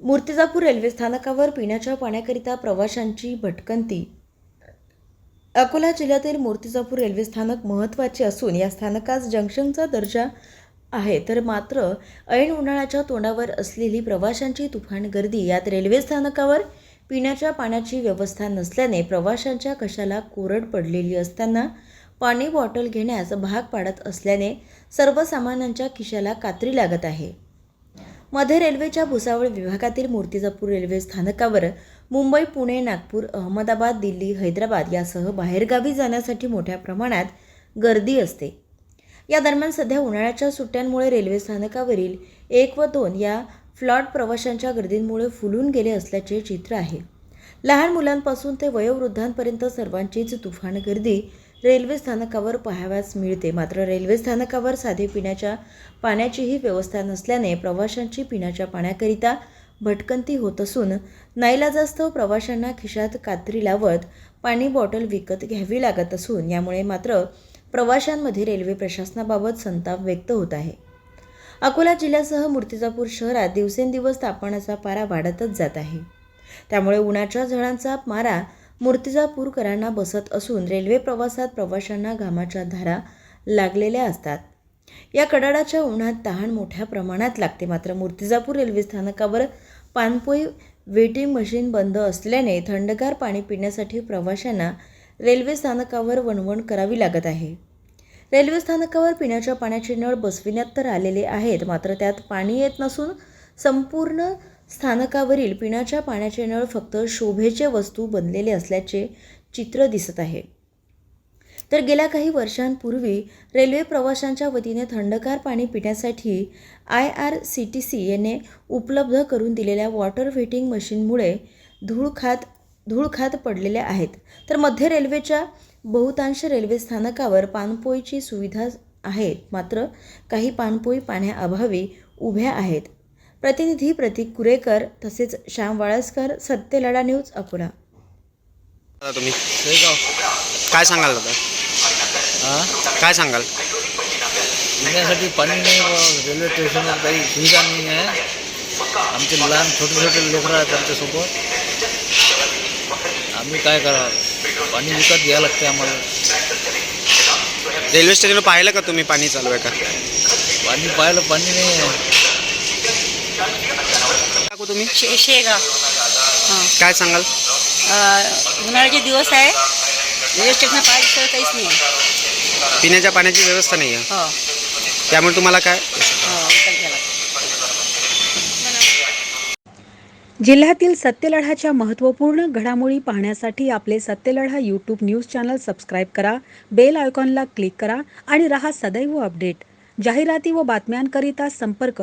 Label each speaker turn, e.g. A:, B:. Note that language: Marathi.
A: मूर्तिजापूर रेल्वे स्थानकावर पिण्याच्या पाण्याकरिता प्रवाशांची भटकंती. अकोला जिल्ह्यातील मूर्तिजापूर रेल्वे स्थानक महत्त्वाचे असून या स्थानकास जंक्शनचा दर्जा आहे. तर मात्र ऐन उन्हाळ्याच्या तोंडावर असलेली प्रवाशांची तुफान गर्दी यात रेल्वे स्थानकावर पिण्याच्या पाण्याची व्यवस्था नसल्याने प्रवाशांच्या कशाला कोरड पडलेली असताना पाणी बॉटल घेण्यास भाग पाडत असल्याने सर्वसामान्यांच्या खिशाला कात्री लागत आहे. मध्य रेल्वेच्या भुसावळ विभागातील मूर्तिजापूर रेल्वे स्थानकावर मुंबई पुणे नागपूर अहमदाबाद दिल्ली हैदराबाद यासह बाहेरगावी जाण्यासाठी मोठ्या प्रमाणात गर्दी असते. या दरम्यान सध्या उन्हाळ्याच्या सुट्ट्यांमुळे रेल्वे स्थानकावरील एक व दोन या फ्लॉट प्रवाशांच्या गर्दींमुळे फुलून गेले असल्याचे चित्र आहे. लहान मुलांपासून ते वयोवृद्धांपर्यंत सर्वांचीच तुफान गर्दी रेल्वे स्थानकावर पाहाव्यास मिळते. मात्र रेल्वे स्थानकावर साधे पिण्याच्या पाण्याचीही व्यवस्था नसल्याने प्रवाशांची पिण्याच्या पाण्याकरिता भटकंती होत असून नाईलाजास्तव प्रवाशांना खिशात कात्री लावत पाणी बॉटल विकत घ्यावी लागत असून यामुळे मात्र प्रवाशांमध्ये रेल्वे प्रशासनाबाबत संताप व्यक्त होत आहे. अकोला जिल्ह्यासह मूर्तिजापूर शहरात दिवसेंदिवस तापमानाचा पारा वाढतच जात आहे. त्यामुळे उन्हाच्या झळांचा मारा मूर्तिजापूरकरांना बसत असून रेल्वे प्रवासात प्रवाशांना घामाच्या धारा लागलेल्या असतात. या कडाडाच्या उन्हात तहान मोठ्या प्रमाणात लागते. मात्र मूर्तिजापूर रेल्वे स्थानकावर पाणपोई वेटिंग मशीन बंद असल्याने थंडगार पाणी पिण्यासाठी प्रवाशांना रेल्वे स्थानकावर वणवण करावी लागत आहे. रेल्वे स्थानकावर पिण्याच्या पाण्याचे नळ बसविण्यात तर आलेले आहेत मात्र त्यात पाणी येत नसून संपूर्ण स्थानकावरील पिण्याच्या पाण्याचे नळ फक्त शोभेचे वस्तू बनलेले असल्याचे चित्र दिसत आहे. तर गेल्या काही वर्षांपूर्वी रेल्वे प्रवाशांच्या वतीने थंडकार पाणी पिण्यासाठी I R C T C याने उपलब्ध करून दिलेल्या वॉटर व्हेटिंग मशीनमुळे धूळ खात धूळ खात पडलेल्या आहेत. तर मध्य रेल्वेच्या बहुतांश रेल्वे स्थानकावर पाणपोईची सुविधा आहे. मात्र काही पाणपोई पाण्याअभावी उभ्या आहेत. प्रतिनिधी प्रतीक कुरेकर तसेच श्याम वाळस्कर सत्यलढा न्यूज अकोला.
B: तुम्ही. काय सांगाल दादा?
C: हा
B: काय सांगाल?
C: पिण्यासाठी पाणी नाही रेल्वे स्टेशनवर काही सुविधा नाही आहे. आमचे लहान छोटे छोटे लेकरं आहेत आमच्यासोबत. आम्ही काय करावं? पाणी विकत घ्यावं लागते आम्हाला.
B: रेल्वे स्टेशनवर पाहिलं का तुम्ही पाणी चालू आहे का
C: पाणी पाहिलं पाणी नाही आहे.
B: टाकू तुम्ही?
D: शे शेगाव. हां.
B: काय सांगाल?
D: उन्हाळ्याचे दिवस आहे. रेल्वे स्टेशन पाहिजे तर काहीच नाही आहे.
B: पिण्याच्या पाण्याची व्यवस्था नाही आहे.
D: हो.
B: त्यामुळे तुम्हाला काय?
D: हो
E: जिल्ह्यातील सत्यलढाच्या महत्त्वपूर्ण घडामोडी पाहण्यासाठी आपले Satyaladha YouTube news channel subscribe करा बेल आयकॉनला क्लिक करा आणि रहा सदैव अपडेट जाहिराती व बातम्यांकरिता संपर्क